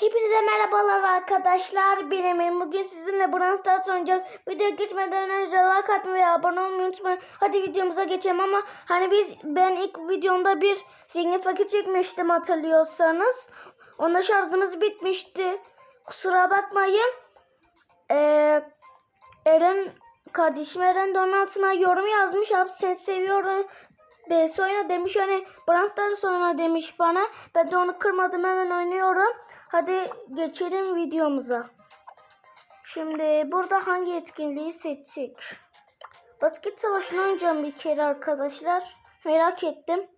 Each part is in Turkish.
Hepinize merhabalar arkadaşlar. Ben Emin. Bugün sizinle Brawl Stars oynayacağız. Videoya geçmeden önce like atmayı ve abone olmayı unutmayın. Hadi videomuza geçelim ama hani biz ben ilk videomda bir zengin fakir çekmiştim hatırlıyorsanız. Onda şarjımız bitmişti. Kusura bakmayın. Ee, Eren kardeşim Eren de onun altına yorum yazmış. Abi seni seviyorum. BS oyna demiş hani Brawl Stars oyna demiş bana. Ben de onu kırmadım hemen oynuyorum. Hadi geçelim videomuza. Şimdi burada hangi etkinliği seçtik? Basket savaşını oynayacağım bir kere arkadaşlar. Merak ettim.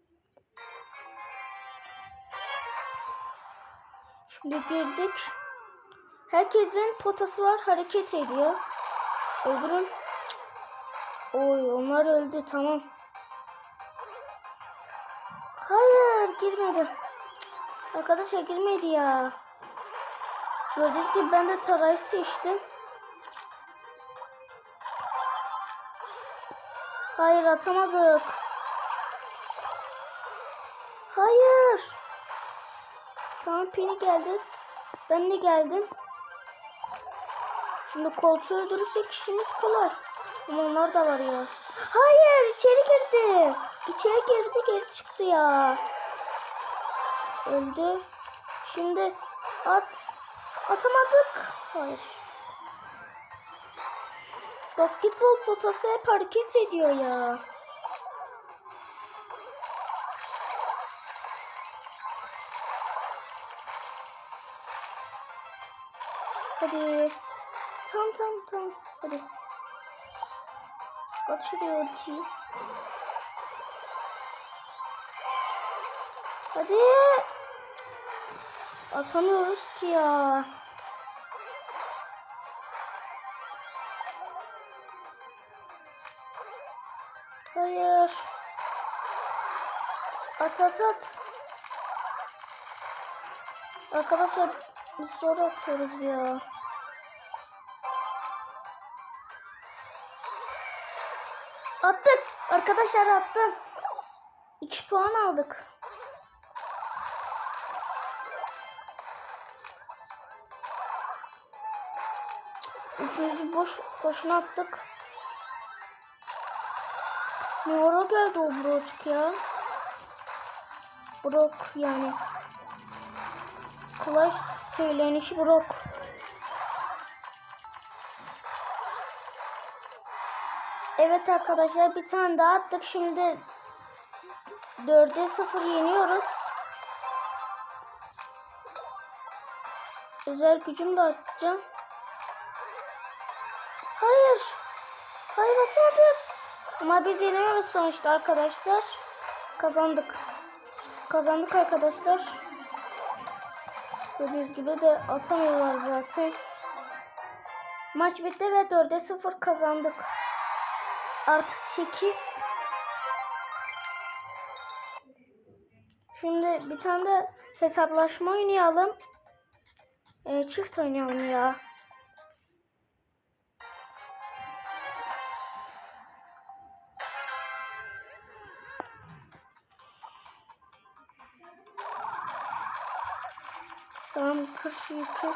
Şimdi girdik. Herkesin potası var hareket ediyor. Öldürün. Oy onlar öldü tamam. Hayır girmedi. Arkadaşlar girmedi ya. Gördüğünüz gibi ben de tarayı seçtim. Hayır atamadık. Hayır. Tamam Pini geldi. Ben de geldim. Şimdi koltuğu öldürürsek işimiz kolay. Ama onlar da var ya. Hayır içeri girdi. İçeri girdi geri çıktı ya. Öldü. Şimdi at. Atamadık. Hayır. Basketbol potası hep hareket ediyor ya. Hadi. Tam tam tam. Hadi. At şuraya ultiyi. Hadi. Atamıyoruz ki ya. Hayır. At at at. Arkadaşlar zor atıyoruz ya. Attık. Arkadaşlar attım. 2 puan aldık. Üçüncü boş boşuna attık. Ne ara geldi o Brock ya? Brock yani. Kolay söylenişi Brock. Evet arkadaşlar bir tane daha attık. Şimdi 4'e 0 yeniyoruz. Özel gücümü de açacağım. Hayır atmadık. Ama biz yeniyoruz sonuçta arkadaşlar. Kazandık. Kazandık arkadaşlar. Gördüğünüz gibi de atamıyorlar zaten. Maç bitti ve 4'e 0 kazandık. Artı 8. Şimdi bir tane de hesaplaşma oynayalım. Ee, çift oynayalım ya. Tamam kır şu yükü.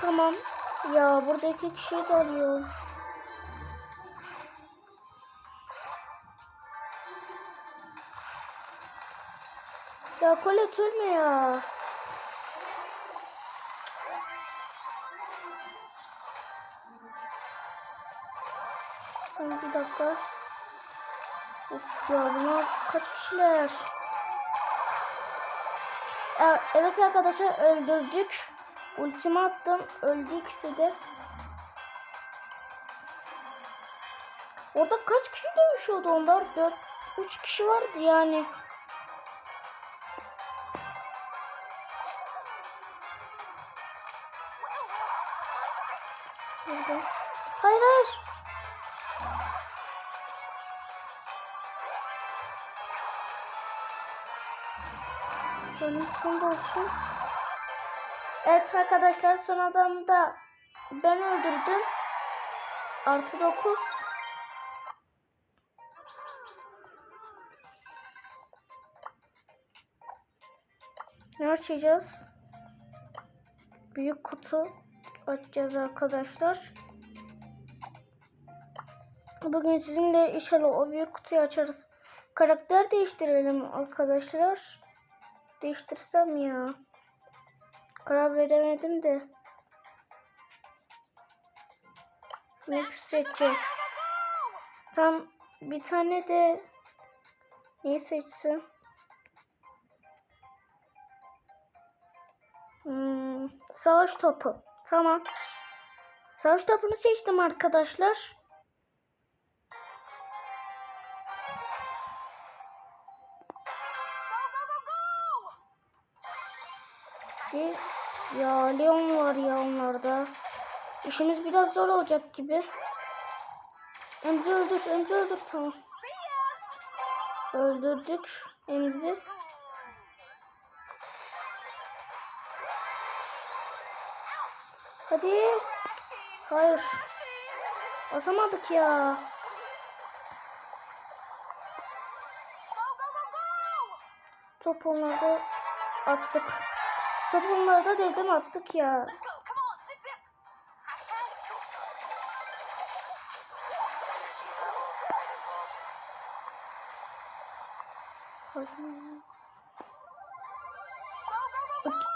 Tamam. Ya burada iki kişi de arıyor. Ya Colette ölme ya. Tamam bir dakika. Ya bunlar kaç kişiler? Ee, Evet arkadaşlar öldürdük. Ultimi attım. Öldü ikisi de. Orada kaç kişi dövüşüyordu onlar? 4 3 kişi vardı yani. Hayır hayır. Canım son olsun. Evet arkadaşlar son adamı da ben öldürdüm. Artı 9. Ne açacağız? Büyük kutu açacağız arkadaşlar. Bugün sizinle inşallah o büyük kutuyu açarız. Karakter değiştirelim arkadaşlar. Değiştirsem ya. Karar veremedim de. Ne seçeceğim? Tam bir tane de neyi seçsem? Hmm, savaş topu. Tamam. Savaş topunu seçtim arkadaşlar. Leon var ya onlarda. İşimiz biraz zor olacak gibi. Emzi öldür, Emzi öldür tamam. Öldürdük Emzi. Hadi. Hayır. Basamadık ya. Top onlarda attık. Top onlarda dedim attık ya.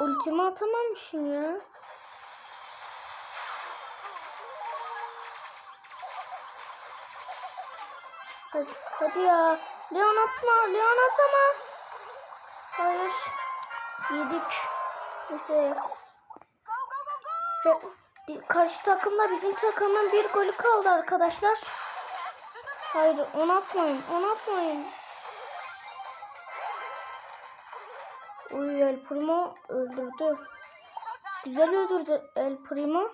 Ultimi atamamışım ya. Hadi, hadi ya. Leon atma. Leon atama. Hayır. Yedik. Neyse. Ve karşı takımda bizim takımın bir golü kaldı arkadaşlar. Hayır onu atmayın. Onu atmayın. Uy El Primo öldürdü. Güzel öldürdü El Primo.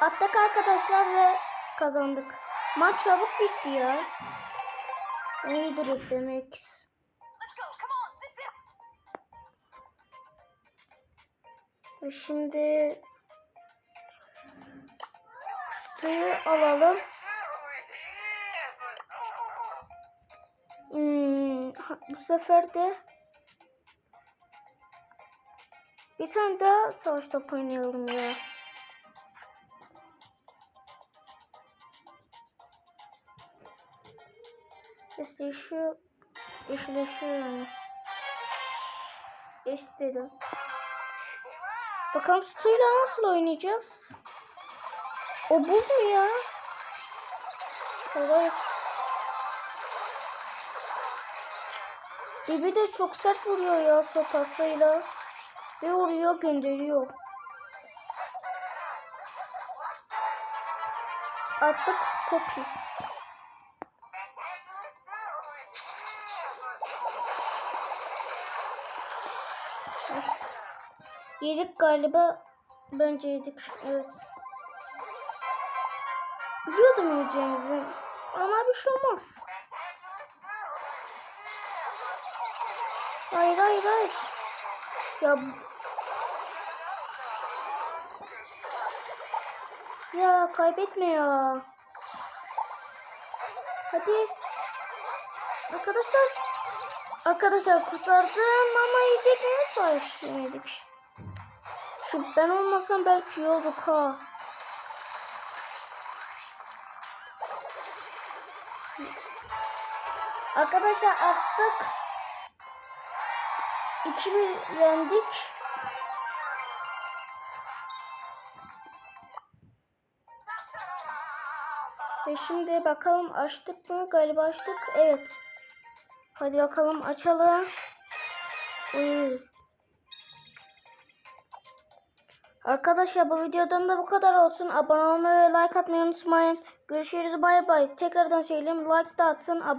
Attık arkadaşlar ve kazandık. Maç çabuk bitti ya. İyidir demek. Şimdi suyu alalım. Hmm, bu sefer de bir tane daha savaş topu oynayalım ya. İşte şu yeşilleşiyor yani. İstedim. Bakalım suyla nasıl oynayacağız? O buz mu ya? Evet. Bibi de çok sert vuruyor ya sopasıyla. Ve vuruyor gönderiyor. Attık Poppy. Yedik galiba. Bence yedik. Evet. Biliyordum yiyeceğimizi. Ama bir şey olmaz. Hayır hayır hayır. Ya Ya kaybetme ya. Hadi. Arkadaşlar. Arkadaşlar kurtardım ama yiyecek neyse var. Yemedik. Şu ben olmasam belki iyi olduk ha. Arkadaşlar attık. 2-1 yendik. Ve şimdi bakalım açtık mı? Galiba açtık. Evet. Hadi bakalım açalım. Uy. Arkadaşlar bu videodan da bu kadar olsun. Abone olmayı ve like atmayı unutmayın. Görüşürüz bay bay. Tekrardan söyleyeyim like da atın. Abone